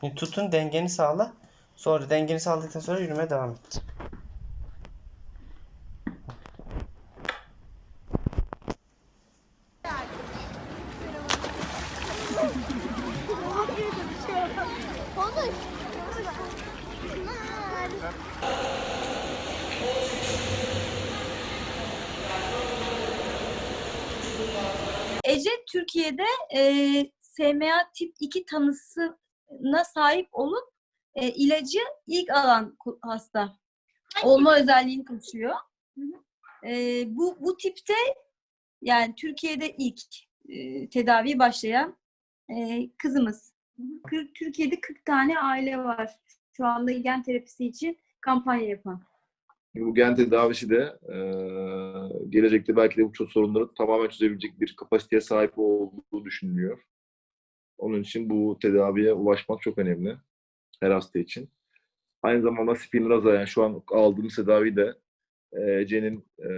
Şimdi tutun dengeni sağla. Sonra dengeni sağladıktan sonra yürümeye devam et. Ece Türkiye'de e, SMA tip 2 tanısına sahip olup e, ilacı ilk alan hasta olma özelliğini taşıyor. E, bu bu tipte yani Türkiye'de ilk e, tedavi başlayan e, kızımız. Kırk- Türkiye'de 40 tane aile var şu anda gen terapisi için kampanya yapan. Bu gen tedavisi de e, gelecekte belki de bu çok sorunları tamamen çözebilecek bir kapasiteye sahip olduğu düşünülüyor. Onun için bu tedaviye ulaşmak çok önemli her hasta için. Aynı zamanda Spinraza yani şu an aldığımız tedavi de e, Ece'nin e,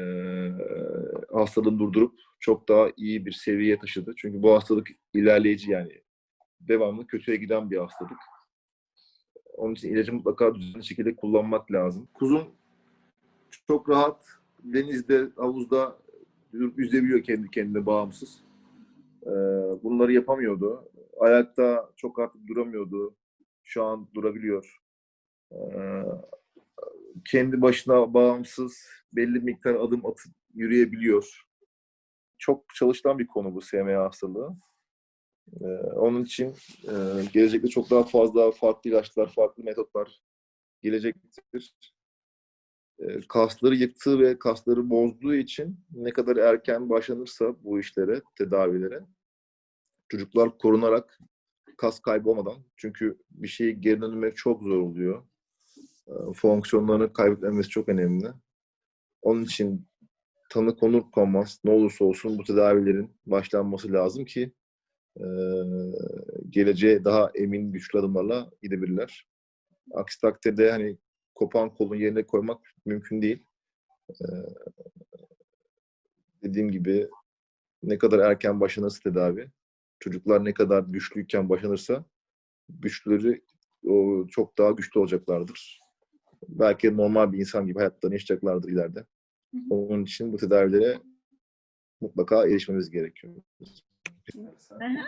hastalığını durdurup çok daha iyi bir seviyeye taşıdı. Çünkü bu hastalık ilerleyici yani devamlı kötüye giden bir hastalık. Onun için ilacı mutlaka düzenli şekilde kullanmak lazım. Kuzum çok rahat denizde, havuzda yüzebiliyor kendi kendine bağımsız. Ee, bunları yapamıyordu. Ayakta çok artık duramıyordu. Şu an durabiliyor. Ee, kendi başına bağımsız belli miktar adım atıp yürüyebiliyor. Çok çalışılan bir konu bu SMA hastalığı. Ee, onun için e, gelecekte çok daha fazla farklı ilaçlar, farklı metotlar gelecektir e, kasları yıktığı ve kasları bozduğu için ne kadar erken başlanırsa bu işlere, tedavilere çocuklar korunarak kas kaybı olmadan çünkü bir şeyi geri dönmek çok zor oluyor. E, Fonksiyonlarını kaybetmemesi çok önemli. Onun için tanı konur konmaz ne olursa olsun bu tedavilerin başlanması lazım ki e, geleceğe daha emin güçlü adımlarla gidebilirler. Aksi takdirde hani kopan kolun yerine koymak mümkün değil. Ee, dediğim gibi ne kadar erken başlanırsa tedavi, çocuklar ne kadar güçlüyken başlanırsa güçlüleri o, çok daha güçlü olacaklardır. Belki normal bir insan gibi hayatlarını yaşayacaklardır ileride. Hı hı. Onun için bu tedavilere mutlaka erişmemiz gerekiyor. Hı hı.